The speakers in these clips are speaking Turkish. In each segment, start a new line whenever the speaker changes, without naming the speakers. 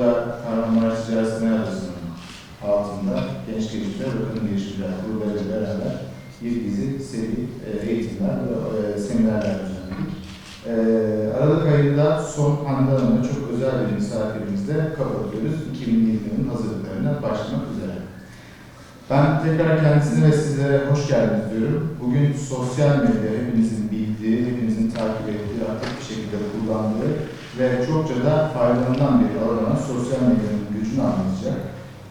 burada Kahramanmaraş Ticaret Odası'nın altında Genç Gelişme ve Kadın Gelişimciler gruplarıyla beraber bir dizi seri e, eğitimler ve e, seminerler düzenledik. E, Aralık ayında son Hanım'la çok özel bir misafirimizle kapatıyoruz. 2020 yılının hazırlıklarına başlamak üzere. Ben tekrar kendisine ve sizlere hoş geldiniz diyorum. Bugün sosyal medya hepinizin bildiği, hepinizin takip ettiği, aktif bir şekilde kullandığı ve çokça da faydalanılan bir alan sosyal medyanın gücünü anlatacak,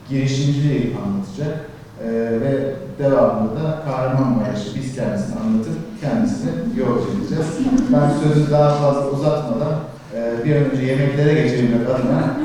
girişimciliği anlatacak eee, ve devamında da Kahramanmaraş'ı biz kendisini anlatıp kendisini yol edeceğiz. Ben sözü daha fazla uzatmadan eee, bir an önce yemeklere geçebilmek adına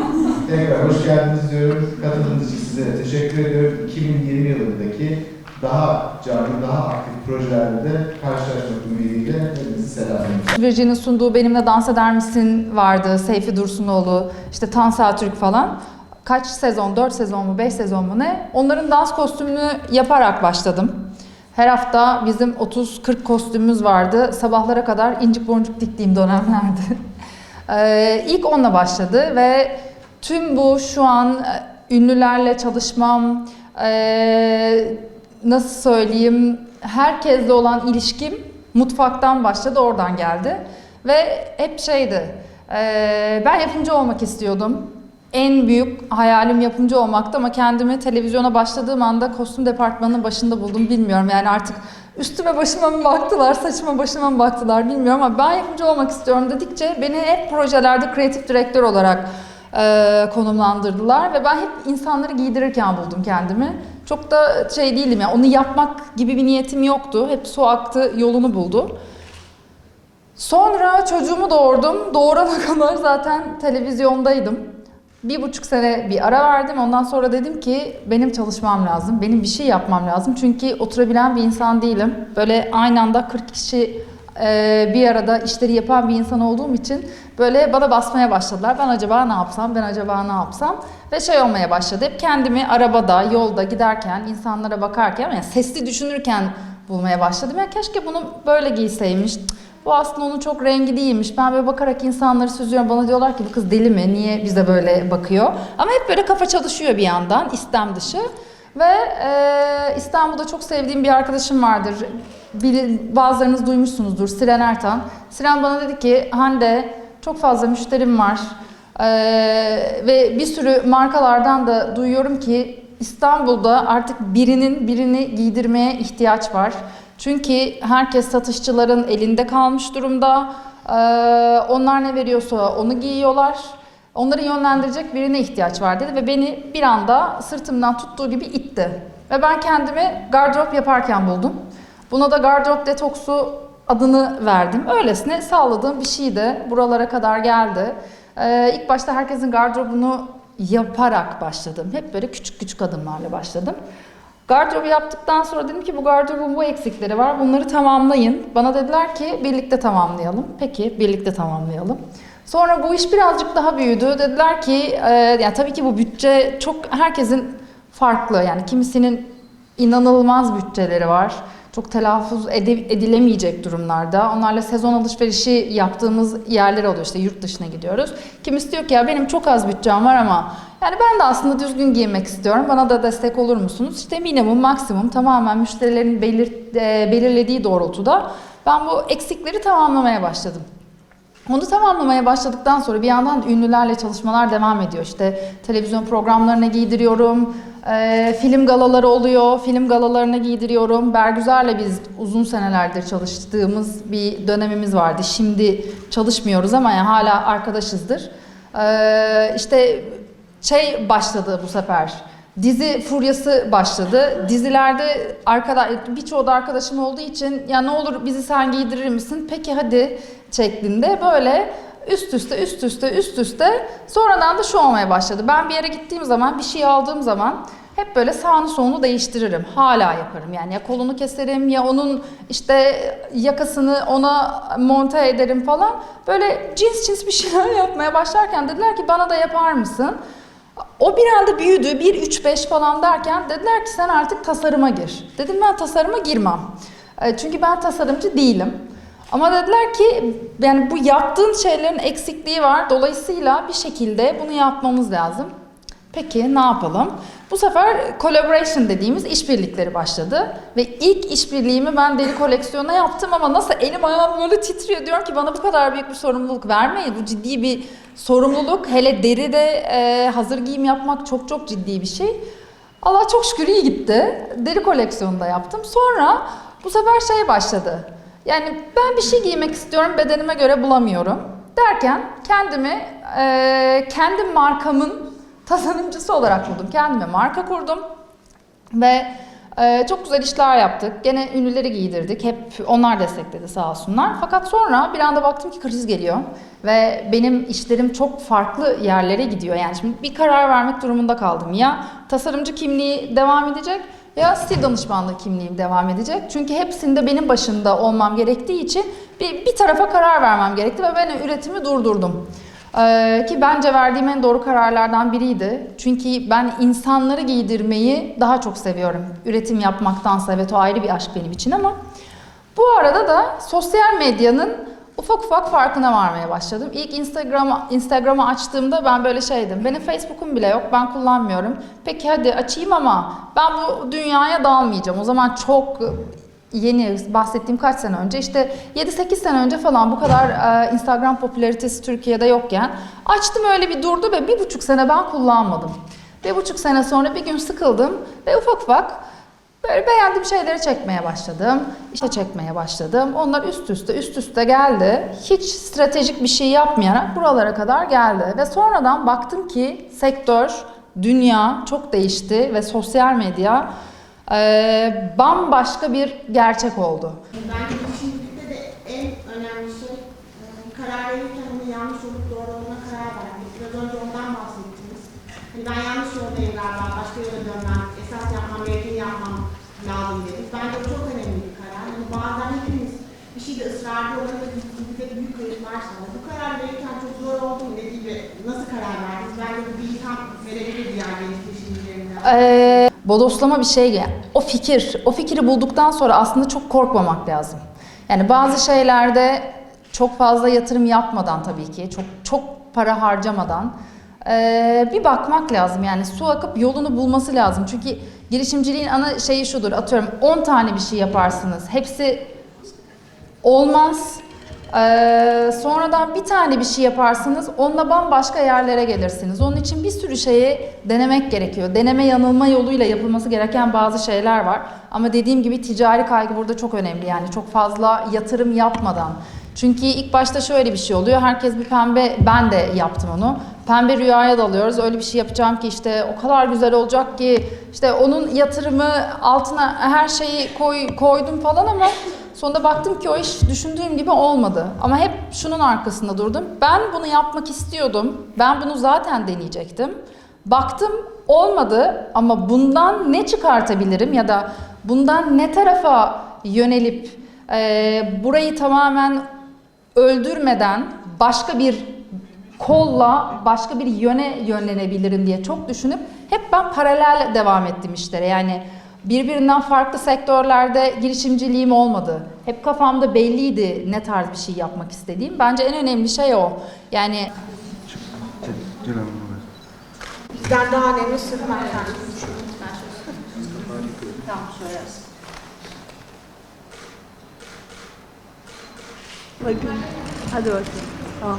tekrar hoş geldiniz diyorum. Katıldığınız için size teşekkür ediyorum. 2020 yılındaki daha canlı, daha aktif projelerde de karşılaşmak ümidiyle hepinizi selamlıyorum.
Virgin'in sunduğu Benimle Dans Eder Misin vardı. Seyfi Dursunoğlu, işte Tansel Türk falan. Kaç sezon, 4 sezon mu, 5 sezon mu ne? Onların dans kostümünü yaparak başladım. Her hafta bizim 30-40 kostümümüz vardı. Sabahlara kadar incik boncuk diktiğim dönemlerdi. Ee, ilk onunla başladı ve tüm bu şu an e, ünlülerle çalışmam, e, nasıl söyleyeyim, herkesle olan ilişkim mutfaktan başladı, oradan geldi. Ve hep şeydi, e, ben yapımcı olmak istiyordum. En büyük hayalim yapımcı olmaktı ama kendimi televizyona başladığım anda kostüm departmanının başında buldum bilmiyorum. Yani artık üstüme başıma mı baktılar, saçıma başıma mı baktılar bilmiyorum ama ben yapımcı olmak istiyorum dedikçe beni hep projelerde kreatif direktör olarak e, konumlandırdılar ve ben hep insanları giydirirken buldum kendimi. Çok da şey değilim ya onu yapmak gibi bir niyetim yoktu. Hep su aktı yolunu buldu. Sonra çocuğumu doğurdum. Doğurana kadar zaten televizyondaydım. Bir buçuk sene bir ara verdim. Ondan sonra dedim ki benim çalışmam lazım. Benim bir şey yapmam lazım. Çünkü oturabilen bir insan değilim. Böyle aynı anda 40 kişi e, bir arada işleri yapan bir insan olduğum için böyle bana basmaya başladılar. Ben acaba ne yapsam, ben acaba ne yapsam? Ve şey olmaya başladı. Hep kendimi arabada, yolda giderken, insanlara bakarken, yani sesli düşünürken bulmaya başladım. Ya keşke bunu böyle giyseymiş. Bu aslında onun çok rengi değilmiş. Ben böyle bakarak insanları süzüyorum. Bana diyorlar ki bu kız deli mi? Niye bize böyle bakıyor? Ama hep böyle kafa çalışıyor bir yandan, istem dışı. Ve e, İstanbul'da çok sevdiğim bir arkadaşım vardır. Bili- bazılarınız duymuşsunuzdur. Siren Ertan. Siren bana dedi ki Hande çok fazla müşterim var. E, ve bir sürü markalardan da duyuyorum ki İstanbul'da artık birinin birini giydirmeye ihtiyaç var. Çünkü herkes satışçıların elinde kalmış durumda. Ee, onlar ne veriyorsa onu giyiyorlar. Onları yönlendirecek birine ihtiyaç var dedi ve beni bir anda sırtımdan tuttuğu gibi itti. Ve ben kendimi gardırop yaparken buldum. Buna da gardırop detoksu adını verdim. Öylesine sağladığım bir şeydi. Buralara kadar geldi. Ee, ilk başta herkesin gardırobunu yaparak başladım. Hep böyle küçük küçük adımlarla başladım. Gardırobu yaptıktan sonra dedim ki bu gardırobun bu eksikleri var. Bunları tamamlayın. Bana dediler ki birlikte tamamlayalım. Peki birlikte tamamlayalım. Sonra bu iş birazcık daha büyüdü. Dediler ki e, yani tabii ki bu bütçe çok herkesin farklı. Yani kimisinin inanılmaz bütçeleri var. Çok telaffuz edilemeyecek durumlarda. Onlarla sezon alışverişi yaptığımız yerler oluyor. İşte yurt dışına gidiyoruz. Kimisi diyor ki ya benim çok az bütçem var ama yani ben de aslında düzgün giymek istiyorum. Bana da destek olur musunuz? İşte minimum, maksimum tamamen müşterilerin belir, e, belirlediği doğrultuda ben bu eksikleri tamamlamaya başladım. Onu tamamlamaya başladıktan sonra bir yandan da ünlülerle çalışmalar devam ediyor. İşte televizyon programlarına giydiriyorum, e, film galaları oluyor, film galalarına giydiriyorum. Bergüzar'la biz uzun senelerdir çalıştığımız bir dönemimiz vardı. Şimdi çalışmıyoruz ama yani hala arkadaşızdır. E, işte şey başladı bu sefer. Dizi furyası başladı. Dizilerde arkadaş birçoğu da arkadaşım olduğu için ya ne olur bizi sen giydirir misin? Peki hadi şeklinde böyle üst üste üst üste üst üste sonradan da şu olmaya başladı. Ben bir yere gittiğim zaman bir şey aldığım zaman hep böyle sağını solunu değiştiririm. Hala yaparım. Yani ya kolunu keserim ya onun işte yakasını ona monte ederim falan. Böyle cins cins bir şeyler yapmaya başlarken dediler ki bana da yapar mısın? O bir anda büyüdü. 1-3-5 falan derken dediler ki sen artık tasarıma gir. Dedim ben tasarıma girmem. E, Çünkü ben tasarımcı değilim. Ama dediler ki yani bu yaptığın şeylerin eksikliği var. Dolayısıyla bir şekilde bunu yapmamız lazım. Peki ne yapalım? Bu sefer collaboration dediğimiz işbirlikleri başladı. Ve ilk işbirliğimi ben deri koleksiyona yaptım ama nasıl elim ayağım böyle titriyor. Diyorum ki bana bu kadar büyük bir sorumluluk vermeyin. Bu ciddi bir sorumluluk. Hele deride e, hazır giyim yapmak çok çok ciddi bir şey. Allah çok şükür iyi gitti. Deri koleksiyonu da yaptım. Sonra bu sefer şey başladı. Yani ben bir şey giymek istiyorum, bedenime göre bulamıyorum. Derken kendimi, e, kendi markamın tasarımcısı olarak buldum. Kendime marka kurdum. Ve e, çok güzel işler yaptık. Gene ünlüleri giydirdik. Hep onlar destekledi sağ olsunlar. Fakat sonra bir anda baktım ki kriz geliyor. Ve benim işlerim çok farklı yerlere gidiyor. Yani şimdi bir karar vermek durumunda kaldım. Ya tasarımcı kimliği devam edecek ya stil danışmanlığı kimliğim devam edecek. Çünkü hepsinde benim başında olmam gerektiği için bir, bir tarafa karar vermem gerekti ve ben üretimi durdurdum. Ee, ki bence verdiğim en doğru kararlardan biriydi. Çünkü ben insanları giydirmeyi daha çok seviyorum. Üretim yapmaktansa evet o ayrı bir aşk benim için ama bu arada da sosyal medyanın ufak ufak farkına varmaya başladım. İlk Instagram Instagram'ı açtığımda ben böyle şeydim. Benim Facebook'um bile yok. Ben kullanmıyorum. Peki hadi açayım ama ben bu dünyaya dalmayacağım. O zaman çok yeni bahsettiğim kaç sene önce işte 7-8 sene önce falan bu kadar e, Instagram popülaritesi Türkiye'de yokken açtım öyle bir durdu ve bir buçuk sene ben kullanmadım. Bir buçuk sene sonra bir gün sıkıldım ve ufak ufak böyle beğendiğim şeyleri çekmeye başladım. İşte çekmeye başladım. Onlar üst üste üst üste geldi. Hiç stratejik bir şey yapmayarak buralara kadar geldi. Ve sonradan baktım ki sektör, dünya çok değişti ve sosyal medya e, bambaşka bir gerçek oldu.
Bence düşündükte de en önemli şey e, karar verirken onun yanlış olup doğru olduğuna karar vermek. Biraz önce ondan bahsettiniz. Hani ben yanlış yoldayım galiba, başka yola dönmem, esas yapmam gerekeni yapmam lazım dediniz. Bence o çok önemli bir karar. Yani bazen hepimiz bir şeyde ısrarcı olarak da biz bizde büyük kayıplar sağlıyor. Bu karar verirken çok zor oldu mu? Dediği gibi nasıl karar verdiniz? Bence bu bir ilham verebilir diğer genç girişimcilerinden.
Ee, bodoslama bir şey. O fikir, o fikri bulduktan sonra aslında çok korkmamak lazım. Yani bazı şeylerde çok fazla yatırım yapmadan tabii ki, çok çok para harcamadan ee, bir bakmak lazım. Yani su akıp yolunu bulması lazım. Çünkü girişimciliğin ana şeyi şudur. Atıyorum 10 tane bir şey yaparsınız. Hepsi olmaz. Ee, sonradan bir tane bir şey yaparsınız, onunla bambaşka yerlere gelirsiniz. Onun için bir sürü şeyi denemek gerekiyor. Deneme yanılma yoluyla yapılması gereken bazı şeyler var. Ama dediğim gibi ticari kaygı burada çok önemli. Yani çok fazla yatırım yapmadan. Çünkü ilk başta şöyle bir şey oluyor. Herkes bir pembe, ben de yaptım onu. Pembe rüyaya dalıyoruz. Öyle bir şey yapacağım ki işte o kadar güzel olacak ki işte onun yatırımı altına her şeyi koy, koydum falan ama Sonunda baktım ki o iş düşündüğüm gibi olmadı. Ama hep şunun arkasında durdum. Ben bunu yapmak istiyordum. Ben bunu zaten deneyecektim. Baktım olmadı ama bundan ne çıkartabilirim ya da bundan ne tarafa yönelip e, burayı tamamen öldürmeden başka bir kolla başka bir yöne yönlenebilirim diye çok düşünüp hep ben paralel devam ettim işlere. Yani birbirinden farklı sektörlerde girişimciliğim olmadı. Hep kafamda belliydi ne tarz bir şey yapmak istediğim. Bence en önemli şey o. Yani
Bizden daha önemli sırrı
Hadi bakalım. Tamam.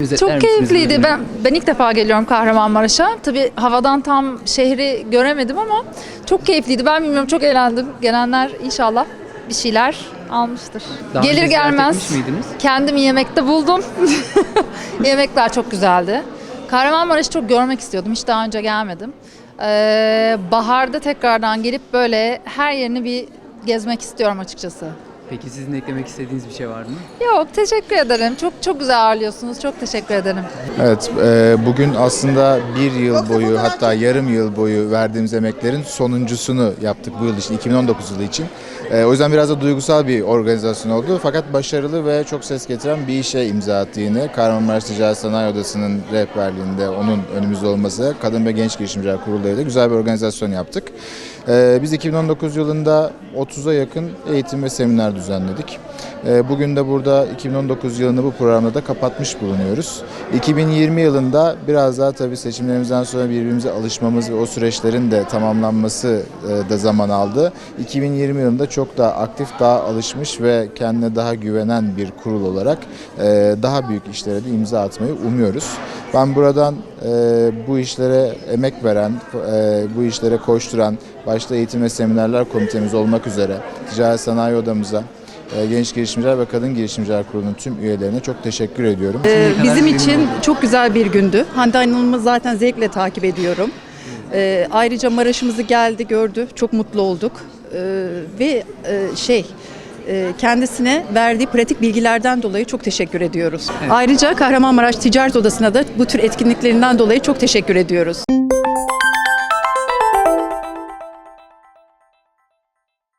Özetler
Çok
misiniz
keyifliydi. Ben ben ilk defa geliyorum Kahramanmaraş'a. Tabii havadan tam şehri göremedim ama çok keyifliydi. Ben bilmiyorum çok eğlendim. Gelenler inşallah bir şeyler almıştır.
Daha
Gelir
önce ziyaret
gelmez
etmiş miydiniz?
kendimi yemekte buldum. Yemekler çok güzeldi. Kahramanmaraş'ı çok görmek istiyordum. Hiç daha önce gelmedim. Ee, baharda tekrardan gelip böyle her yerini bir gezmek istiyorum açıkçası.
Peki sizin eklemek istediğiniz bir şey var mı?
Yok teşekkür ederim. Çok çok güzel ağırlıyorsunuz. Çok teşekkür ederim.
Evet, e, bugün aslında bir yıl boyu hatta yarım yıl boyu verdiğimiz emeklerin sonuncusunu yaptık bu yıl için, 2019 yılı için. E, o yüzden biraz da duygusal bir organizasyon oldu. Fakat başarılı ve çok ses getiren bir işe imza attı yine. Kahramanmaraş Ticaret Sanayi Odası'nın rehberliğinde onun önümüzde olması Kadın ve Genç Girişimciler Kurulu'yla güzel bir organizasyon yaptık. E, biz 2019 yılında 30'a yakın eğitim ve seminer düzenledik. E, Bugün de burada 2019 yılını bu programda da kapatmış bulunuyoruz. 2020 yılında biraz daha tabii seçimlerimizden sonra birbirimize alışmamız ve o süreçlerin de tamamlanması e, da zaman aldı. 2020 yılında çok daha aktif, daha alışmış ve kendine daha güvenen bir kurul olarak e, daha büyük işlere de imza atmayı umuyoruz. Ben buradan e, bu işlere emek veren, e, bu işlere koşturan, başta eğitim ve seminerler komitemiz olmak üzere Ticaret Sanayi Odamıza, e, Genç Girişimciler ve Kadın Girişimciler Kurulu'nun tüm üyelerine çok teşekkür ediyorum.
Ee, bizim için çok güzel bir gündü. Hande Hanım'ı zaten zevkle takip ediyorum. Ee, ayrıca Maraş'ımızı geldi, gördü. Çok mutlu olduk. Ee, ve e, şey e, kendisine verdiği pratik bilgilerden dolayı çok teşekkür ediyoruz. Ayrıca Kahramanmaraş Ticaret Odası'na da bu tür etkinliklerinden dolayı çok teşekkür ediyoruz.